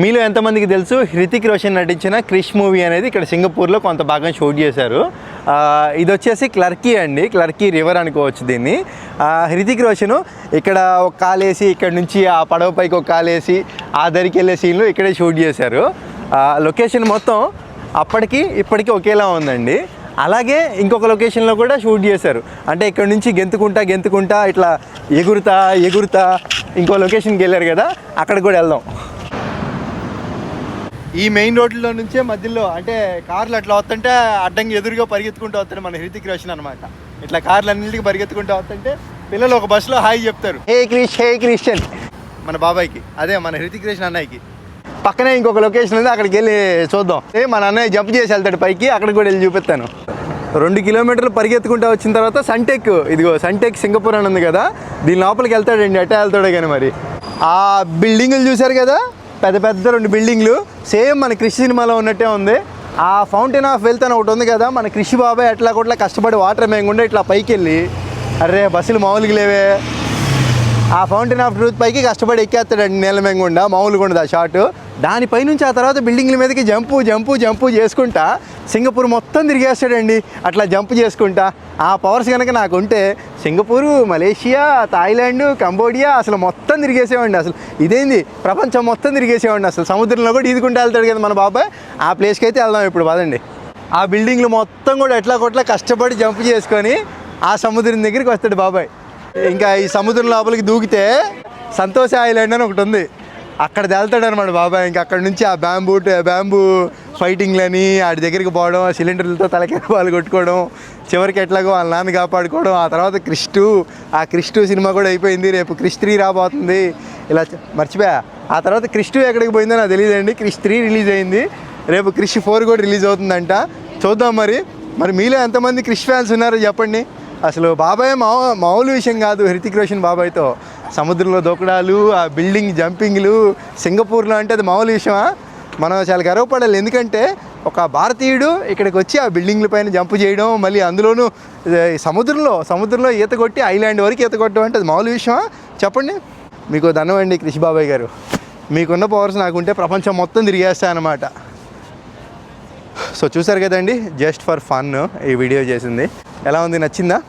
మీలో ఎంతమందికి తెలుసు? హృతిక్ రోషన్ నటించిన క్రిష్ మూవీ అనేది ఇక్కడ సింగపూర్లో కొంత భాగం షూట్ చేశారు. ఇది వచ్చేసి క్లర్కీ అండి. క్లర్కీ రివర్ అనుకోవచ్చు దీన్ని. హృతిక్ రోషన్ ఇక్కడ ఒక కాలేసి ఇక్కడ నుంచి ఆ పడవ పైకి ఒక కాలేసి ఆ దరికి వెళ్ళే సీన్లు ఇక్కడే షూట్ చేశారు. లొకేషన్ మొత్తం అప్పటికి ఇప్పటికీ ఒకేలా ఉందండి. అలాగే ఇంకొక లొకేషన్లో కూడా షూట్ చేశారు. అంటే ఇక్కడ నుంచి గెంతుకుంటా గెంతుకుంటా ఇట్లా ఎగురుతా ఎగురుతా ఇంకో లొకేషన్కి వెళ్ళారు కదా అక్కడ కూడా వెళ్దాం. ఈ మెయిన్ రోడ్లో నుంచే మధ్యలో అంటే కార్లు అట్లా వస్తుంటే అడ్డంగా ఎదురుగా పరిగెత్తుకుంటూ వస్తాడు మన హృతిక్ రోషన్ అనమాట ఇట్లా కార్లు అన్నింటికి పరిగెత్తుకుంటూ వస్తుంటే పిల్లలు ఒక బస్సులో హాయ్ చెప్తారు. Hey Krish hey Christian. మన బాబాయ్కి అదే మన హృతిక్ రోషన్ అన్నయ్యకి. పక్కనే ఇంకొక లొకేషన్ ఉంది అక్కడికి వెళ్ళి చూద్దాం. ఏ మన అన్నయ్య జంప్ చేసి వెళ్తాడు పైకి అక్కడికి కూడా వెళ్ళి చూపిస్తాను. రెండు కిలోమీటర్లు పరిగెత్తుకుంటూ వచ్చిన తర్వాత సన్టెక్ ఇదిగో సన్టెక్ సింగపూర్ అని ఉంది కదా దీని లోపలికి వెళ్తాడండి అట్టే వెళ్తాడే కానీ మరి. ఆ బిల్డింగులు చూశారు కదా? పెద్ద పెద్ద రెండు బిల్డింగ్లు. సేమ్ మన కృషి సినిమాలో ఉన్నట్టే ఉంది. ఆ ఫౌంటైన్ ఆఫ్ వెల్త్ అని ఒకటి ఉంది కదా మన కృషి బాబాయ్ ఎట్లా కొట్లా కష్టపడి వాటర్ మేయకుండా ఇట్లా పైకి వెళ్ళి అరే బస్సులు మామూలుగా లేవే. ఆ ఫౌంటైన్ ఆఫ్ ట్రూత్ పైకి కష్టపడి ఎక్కేస్తాడండి నీళ్ళ మెంగుండా మామూలుగా ఉండదు ఆ షాట్. దానిపై నుంచి ఆ తర్వాత బిల్డింగ్ల మీదకి జంపు జంపు జంపు చేసుకుంటా. సింగపూర్ మొత్తం తిరిగేస్తాడండి. అట్లా జంప్ చేసుకుంటా. ఆ పవర్స్ కనుక నాకు ఉంటే సింగపూరు మలేషియా థాయిలాండ్ కంబోడియా అసలు మొత్తం తిరిగేసేవాడిని అసలు. ఇదేంది? ప్రపంచం మొత్తం తిరిగేసేవాడిని అసలు. సముద్రంలో కూడా ఈదుకుంటూ వెళ్తాడు కదా మన బాబాయ్. ఆ ప్లేస్కి అయితే వెళ్దాం ఇప్పుడు పదండి. ఆ బిల్డింగ్లు మొత్తం కూడా ఎట్లా కొట్లా కష్టపడి జంప్ చేసుకొని ఆ సముద్రం దగ్గరికి వస్తాడు బాబాయ్. ఇంకా ఈ సముద్రం లోపలికి దూకితే సంతోష ఐలాండ్ అని ఒకటి ఉంది. అక్కడ తేలుతాడు అనమాట బాబాయ్. ఇంకా అక్కడ నుంచి ఆ బ్యాంబూ బ్యాంబూ ఫైటింగ్లని ఆడి దగ్గరికి పోవడం ఆ సిలిండర్లతో తలకాయ వాళ్ళు కొట్టుకోవడం చివరికి ఎట్లాగో వాళ్ళ నాన్న కాపాడుకోవడం ఆ తర్వాత క్రిస్టు ఆ క్రిస్టు సినిమా కూడా అయిపోయింది. రేపు క్రిష్ త్రీ రాబోతుంది. ఇలా మర్చిపోయా? ఆ తర్వాత క్రిస్టు ఎక్కడికి పోయిందో నాకు తెలియదండి. క్రిష్ త్రీ రిలీజ్ అయింది. రేపు క్రిష్ ఫోర్ కూడా రిలీజ్ అవుతుందంట. చూద్దాం మరి. మరి మీలో ఎంతమంది క్రిష్ ఫ్యాన్స్ ఉన్నారో చెప్పండి. అసలు బాబాయ్ మా మామూలు విషయం కాదు హృతిక్ రోషన్ బాబాయ్తో. సముద్రంలో దూకడాలు ఆ బిల్డింగ్ జంపింగ్లు సింగపూర్లో అంటే అది మామూలు విషయమా? మనం చాలా గర్వపడాలి. ఎందుకంటే ఒక భారతీయుడు ఇక్కడికి వచ్చి ఆ బిల్డింగ్ల పైన జంప్ చేయడం మళ్ళీ అందులోనూ సముద్రంలో సముద్రంలో ఈత కొట్టి ఐలాండ్ వరకు ఈత కొట్టడం అంటే అది మామూలు విషయమా? చెప్పండి. మీకు ధనం అండి కృషి బాబాయ్ గారు. మీకున్న పవర్స్ నాకుంటే ప్రపంచం మొత్తం తిరిగేస్తా అనమాట సో చూసారు కదండి జస్ట్ ఫర్ ఫన్ ఈ వీడియో చేసింది. ఎలా ఉంది? నచ్చిందా?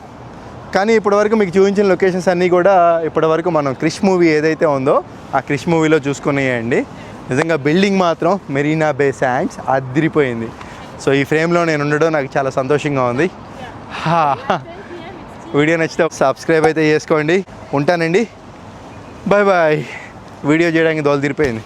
కానీ ఇప్పటివరకు మీకు చూపించిన లొకేషన్స్ అన్నీ కూడా ఇప్పటివరకు మనం క్రిష్ మూవీ ఏదైతే ఉందో ఆ క్రిష్ మూవీలో చూసుకునేయండి. నిజంగా బిల్డింగ్ మాత్రం మెరీనా బే శాండ్స్ అదిరిపోయింది. సో ఈ ఫ్రేమ్లో నేను ఉండడం నాకు చాలా సంతోషంగా ఉంది. వీడియో నచ్చితే సబ్స్క్రైబ్ అయితే చేసుకోండి. ఉంటానండి. బాయ్ బాయ్ వీడియో చేయడానికి దోలు తీరిపోయింది.